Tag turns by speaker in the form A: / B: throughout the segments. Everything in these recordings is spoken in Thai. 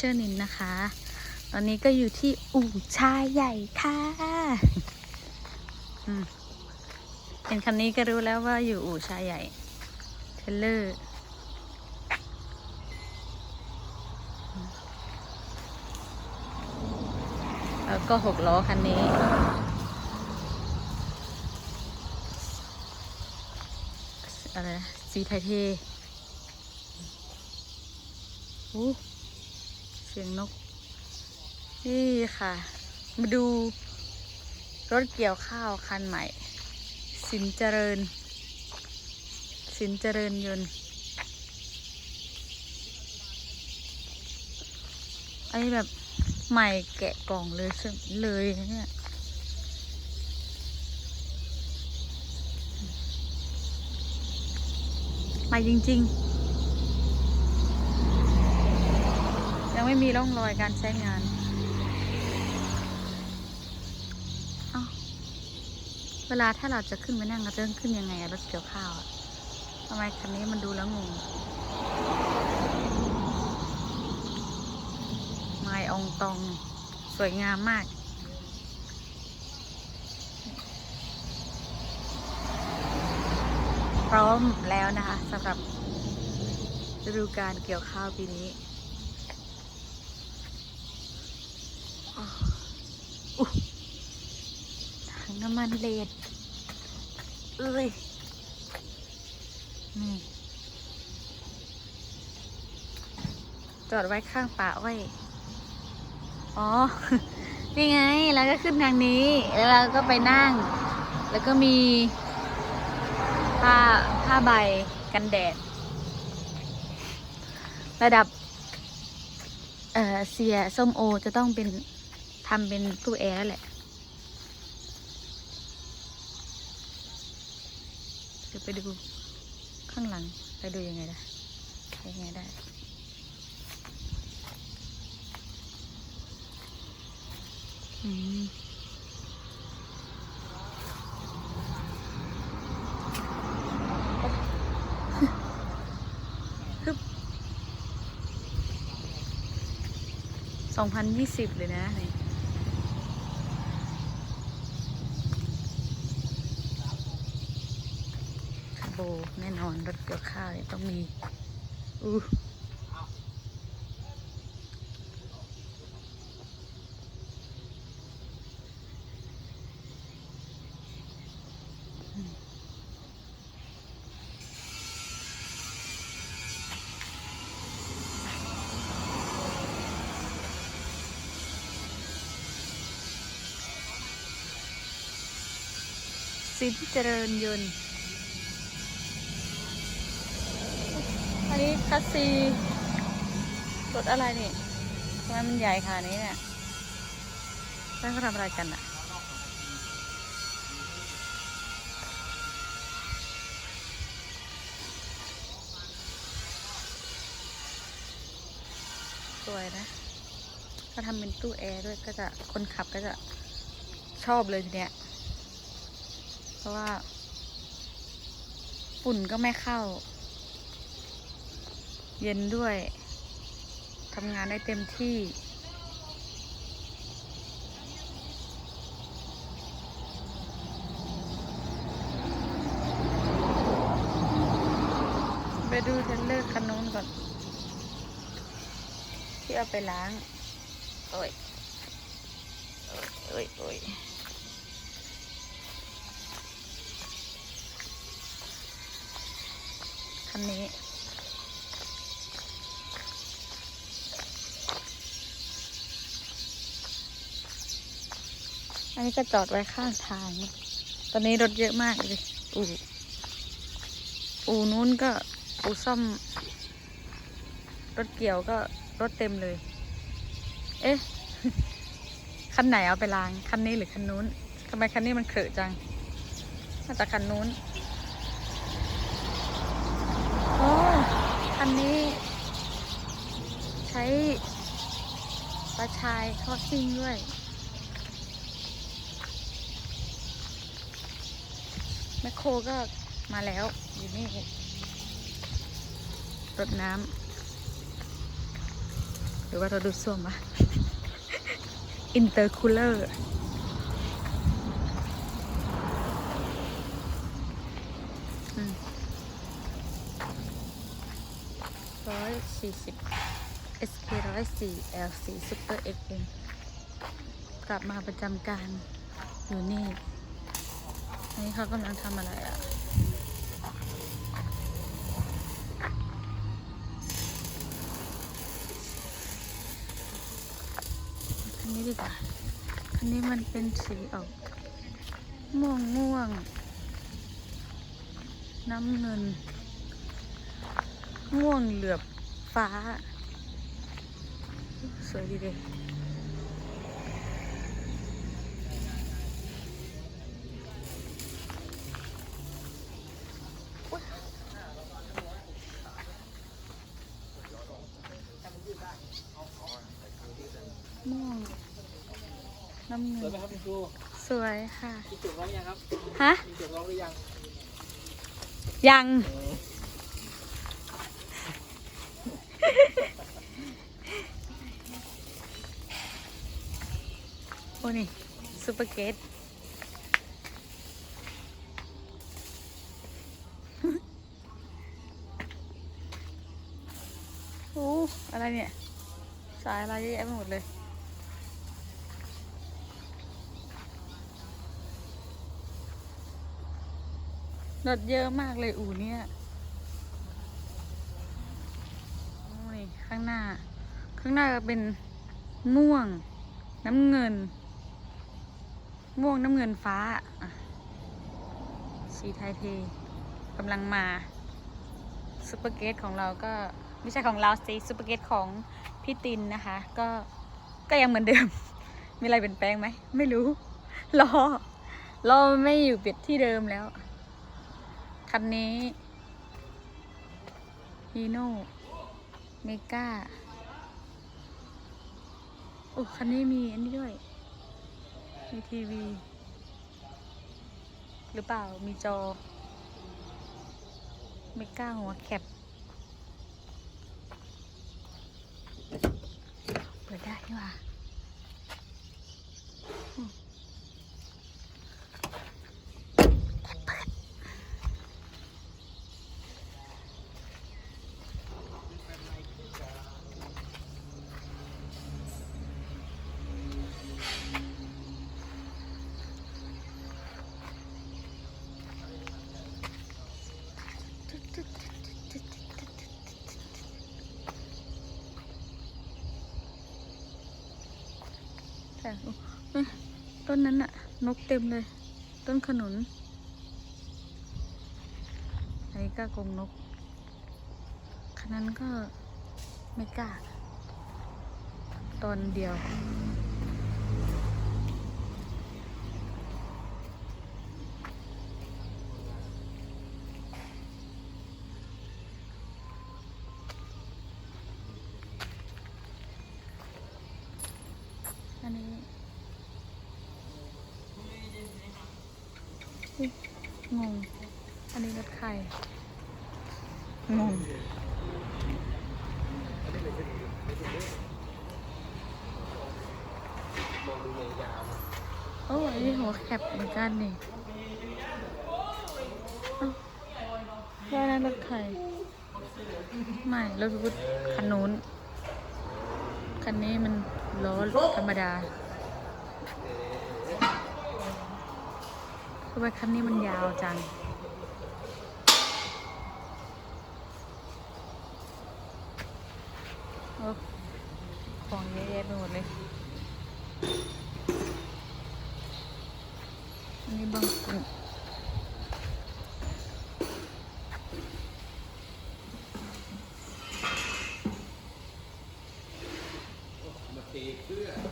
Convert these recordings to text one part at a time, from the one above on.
A: เชอร์นินนะคะ ตอนนี้ก็อยู่ที่อู่ชายใหญ่ค่ะเห็นคันนี้ก็รู้แล้วว่าอยู่อู่ชายใหญ่ เทเลอร์แล้วก็หกล้อคันนี้อะไรสีไทยเทอู้ เสียงนก นี่ค่ะ มาดู รถเกี่ยวข้าวคันใหม่ สินเจริญ สินเจริญยนต์อันนี้แบบใหม่แกะกล่องเลยเลยเนี่ยใหม่จริง ๆ ยังไม่มีร่องรอยการใช้งานเวลาถ้าเราจะขึ้นไปนั่งเราจะขึ้นยังไงรถเกี่ยวข้าวทำไมคันนี้มันดูแล้วงงไม้อองตองสวยงามมาก พร้อมแล้วนะคะสำหรับฤดูการเกี่ยวข้าวปีนี้อ้าวอุ๊ย ถังน้ำมันเลดเอ้ย นี่ จอดไว้ข้างป่าอ้อยอ๋อ นี่ไง แล้วก็ขึ้นทางนี้ แล้วเราก็ไปนั่ง แล้วก็มีผ้าผ้าใบกันแดด ระดับ เอ่อ เสียส้มโอจะต้องเป็น ทำเป็นตู้แอร์แล้วแหละเดี๋ยวไปดูข้างหลังไปดูยังไงได้ไปยังไงได้อืมสองพันยี่สิบเลยนะนี่ โบแน่นอนรถเกี่ยวข้าวต้องมีอู้สินเจริญยนต์ นี้คัสซีรถอะไรนี่ทำไมมันใหญ่ขนาดนี้เนี่ยแล้วเขาทำอะไรกันอะสวยนะเขาทำเป็นตู้แอร์ด้วยก็จะคนขับก็จะชอบเลยทีเนี้ย เพราะว่า ฝุ่นก็ไม่เข้า เย็นด้วยทำงานได้เต็มที่ไปดูเทรลเลอร์คันนู้นก่อน ที่เอาไปล้าง โอ้ย โอ้ย โอ้ยโอ้ยคันนี้ อันนี้ก็จอดไว้ข้างทาง ตอนนี้รถเยอะมากเลยอู่อู่นู้นก็อู่ซ่อม รถเกี่ยวก็รถเต็มเลย เอ๊ะ คันไหนเอาไปล้าง คันนี้หรือคันนู้นทำไมคันนี้มันเขอะจัง มาจากคันนู้น โอ้ คันนี้ ใช้ปลาชายทอดซิ่งด้วย แม คโครก็มาแล้ว อยู่นี่รดน้ำหรือว่าเราดูดซ่วมวะอินเตอร์คูลเลอร์ร้อยสี่สิบ SK ร้อยสี่ L4 Super XM กลับมาประจำการอยู่นี่ นนี้เขากำลังทำอะไรอะคันนี้ดีกว่าคันนี้มันเป็นสีออก ม่วงม่วง น้ำเงิน ม่วงเหลือบฟ้า สวยดีเลยม่วง น้ำเงิ
B: สวย
A: น
B: ไหมครับคุณครู
A: สวยค่ะ
B: มีจุดร้องหรือยังครับ
A: ฮะ
B: มีจุดร้องหรือยัง
A: ยังโอ้นี่ซูเปอร์เกตโอ้อะไรเนี่ย สายอะไรเยอะแยะไปหมดเลย รถเยอะมากเลยอู่เนี่ยโอ้ยข้างหน้า ข้างหน้าก็เป็นม่วง น้ำเงิน ม่วงน้ำเงินฟ้าสีไทยเทกำลังมาซูเปอร์เกตของเราก็ไม่ใช่ของเราสิซูเปอร์เกตของพี่ตินนะคะ ก็ก็ยังเหมือนเดิม มีอะไรเปลี่ยนแปลงไหม ไม่รู้รอรอไม่อยู่เปลี่ยนที่เดิมแล้ว คันนี้ฮีโน่เมกาโอ้คันนี้มีอันนี้ด้วย มีทีวี หรือเปล่ามีจอเมกาหัวแคปเปิดได้นี่หว่าอืมเปิด แต่โอ้เอ๊ะต้นนั้นอะนกเต็มเลย ต้นขนุนอันนี้ก็กรงนกคันนั้นก็ไม่กล้า ตอนเดียว งง อันนี้รถใครงงโอ้อันนี้หัวแคบเหมือนกันนี่แล้วนั่นรถใครไม่รถพุทคันนู้น คันนี้มันล้อธรรมดา ไมคันนี้มันยาวจังอของเยอะแยะไปหมดเลย อันนี้บางกลุ่ม
B: มาตีเพื่อ
C: ไ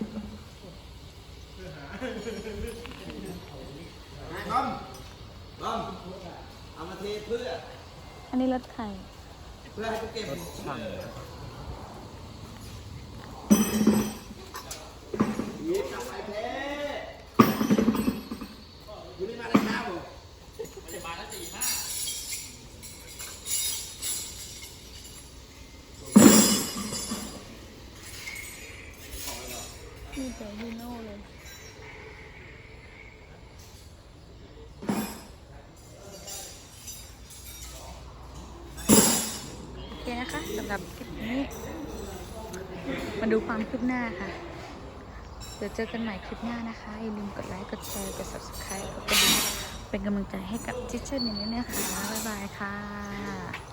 C: ง บอมบอมเอามาเทเพื่อ
A: อันนี้รถใคร
C: เพื่อให้เขาเก็บช่าง
A: สำหรับคลิปนี้ มาดูความคืบหน้าค่ะ เดี๋ยวเจอกันใหม่คลิปหน้านะคะ อย่าลืมกดไลค์ กดแชร์ กด subscribe กดกระดิ่งเป็นกำลังใจให้กับจิชเช่นอย่างนี้นะคะ บ๊ายบายค่ะ